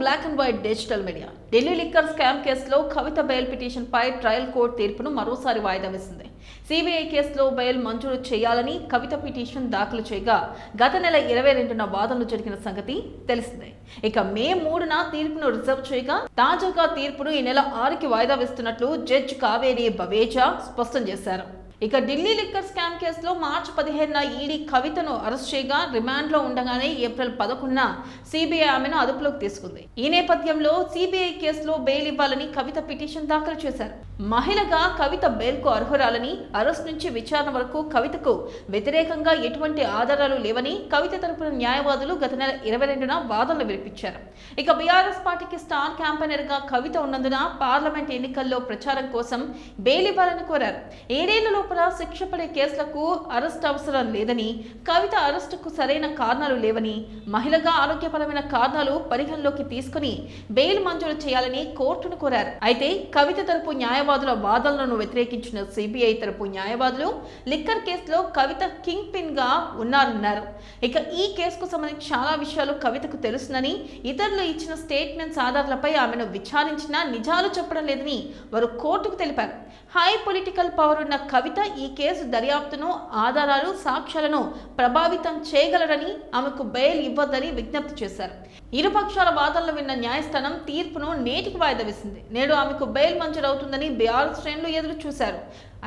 Black and white digital media Delhi liquor scam కేసులో Kavitha bail petition పై trial court తీర్పును మరోసారి వాయిదా వేసింది. సిబిఐ కేసులో బెయిల్ మంజూరు చేయాలని కవిత పిటిషన్ దాఖలు చేయగా గత నెల ఇరవై రెండున వాదనలు జరిగిన సంగతి తెలిసిందే. ఇక మే మూడున తీర్పును రిజర్వ్ చేయగా తాజాగా తీర్పును ఈ నెల ఆరుకి వాయిదా వేస్తున్నట్లు జడ్జ్ కావేరి బవేజా స్పష్టం చేశారు. ఇక ఢిల్లీ లిక్కర్ స్కామ్ కేసులో మార్చి పదిహేనున ఈడీ కవితను అరెస్ట్ చేయగా రిమాండ్లో ఉండగానే ఏప్రిల్ పదకొండున సిబిఐ ఆమెను అదుపులోకి తీసుకుంది. ఈ నేపథ్యంలో సిబిఐ కేసులో బెయిల్ ఇవ్వాలని కవిత పిటిషన్ దాఖలు చేశారు. మహిళగా కవిత బెయిల్కు అర్హురాలని అరెస్ట్ నుంచి విచారణ వరకు కవితకు వ్యతిరేకంగా ఎటువంటి ఆధారాలు లేవని కవిత తరపున న్యాయవాదులు గత నెల ఇరవై రెండున వాదనలు వినిపించారు. ఇక బీఆర్ఎస్ పార్టీకి స్టార్ క్యాంపెయినర్గా కవిత ఉన్నందున పార్లమెంట్ ఎన్నికల్లో ప్రచారం కోసం బెయిల్ ఇవ్వాలని కోరారు. ఏడేళ్ళలో తరపున శిక్ష పడే కేసులకు అరెస్ట్ అవసరం లేదని కవిత అరెస్టుకు సరైన కారణాలు లేవని మహిళగా ఆరోగ్యపరమైన కారణాలు పరిగణలోకి తీసుకుని బెయిల్ మంజూరు చేయాలని కోర్టును కోరారు. అయితే కవిత తరపు న్యాయవాదుల వాదనలను వ్యతిరేకించిన సిబిఐ తరపు న్యాయవాదులు లిక్కర్ కేసులో కవిత కింగ్ పిన్గా ఉన్నారన్నారు. ఇక ఈ కేసుకు సంబంధించి చాలా విషయాలు కవితకు తెలుసునని ఇతరులు ఇచ్చిన స్టేట్మెంట్స్ ఆధారాలపై ఆమెను విచారించినా నిజాలు చెప్పడం లేదని వారు కోర్టుకు తెలిపారు. హై పొలిటికల్ పవర్ ఉన్న కవిత ఈ కేసు దర్యాప్తును ఆధారాలు సాక్ష్యాలను ప్రభావితం చేయగలరని ఆమెకు బెయిల్ ఇవ్వద్దని విజ్ఞప్తి చేశారు. ఇరుపక్షాల వాదనలు విన్న న్యాయస్థానం తీర్పును నేటికి వాయిదా వేసింది. నేడు ఆమెకు బెయిల్ మంజూరవుతుందని బీఆర్ శ్రేణులు ఎదురు చూశారు.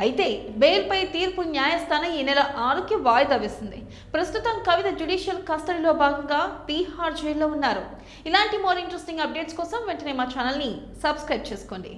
అయితే బెయిల్పై తీర్పు న్యాయస్థానం ఈ నెల ఆరుకి వాయిదా వేసింది. ప్రస్తుతం కవిత జ్యుడిషియల్ కస్టడీలో భాగంగా తీహార్ జైల్లో ఉన్నారు. ఇలాంటి మోర్ ఇంట్రెస్టింగ్ అప్డేట్స్ కోసం వెంటనే మా ఛానల్ని సబ్స్క్రైబ్ చేసుకోండి.